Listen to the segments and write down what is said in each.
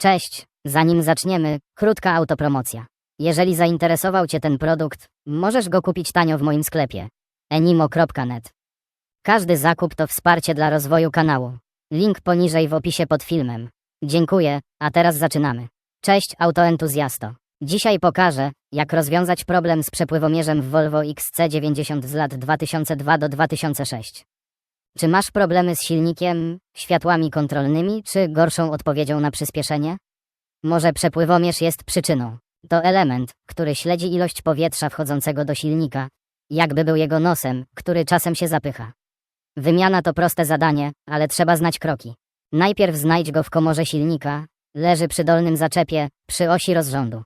Cześć, zanim zaczniemy, krótka autopromocja. Jeżeli zainteresował Cię ten produkt, możesz go kupić tanio w moim sklepie enimo.net. Każdy zakup to wsparcie dla rozwoju kanału. Link poniżej w opisie pod filmem. Dziękuję, a teraz zaczynamy. Cześć autoentuzjasto. Dzisiaj pokażę, jak rozwiązać problem z przepływomierzem w Volvo XC90 z lat 2002 do 2006. Czy masz problemy z silnikiem, światłami kontrolnymi, czy gorszą odpowiedzią na przyspieszenie? Może przepływomierz jest przyczyną. To element, który śledzi ilość powietrza wchodzącego do silnika, jakby był jego nosem, który czasem się zapycha. Wymiana to proste zadanie, ale trzeba znać kroki. Najpierw znajdź go w komorze silnika, leży przy dolnym zaczepie, przy osi rozrządu.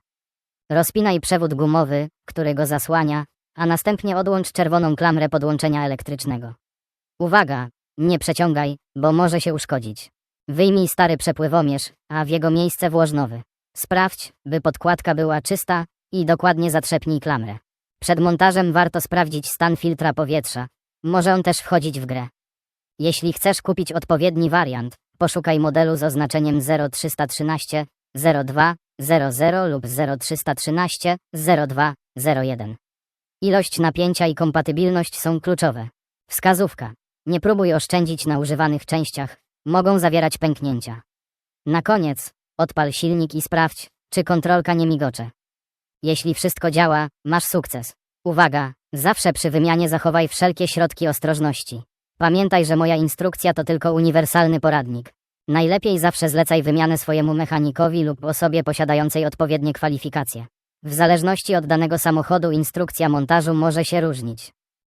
Rozpinaj przewód gumowy, który go zasłania, a następnie odłącz czerwoną klamrę podłączenia elektrycznego. Uwaga, nie przeciągaj, bo może się uszkodzić. Wyjmij stary przepływomierz, a w jego miejsce włóż nowy. Sprawdź, by podkładka była czysta i dokładnie zatrzepnij klamrę. Przed montażem warto sprawdzić stan filtra powietrza. Może on też wchodzić w grę. Jeśli chcesz kupić odpowiedni wariant, poszukaj modelu z oznaczeniem 0313, 02, 00 lub 0313, 02, 01. Ilość napięcia i kompatybilność są kluczowe. Wskazówka. Nie próbuj oszczędzić na używanych częściach, mogą zawierać pęknięcia. Na koniec, odpal silnik i sprawdź, czy kontrolka nie migocze. Jeśli wszystko działa, masz sukces. Uwaga, zawsze przy wymianie zachowaj wszelkie środki ostrożności. Pamiętaj, że moja instrukcja to tylko uniwersalny poradnik. Najlepiej zawsze zlecaj wymianę swojemu mechanikowi lub osobie posiadającej odpowiednie kwalifikacje. W zależności od danego samochodu instrukcja montażu może się różnić.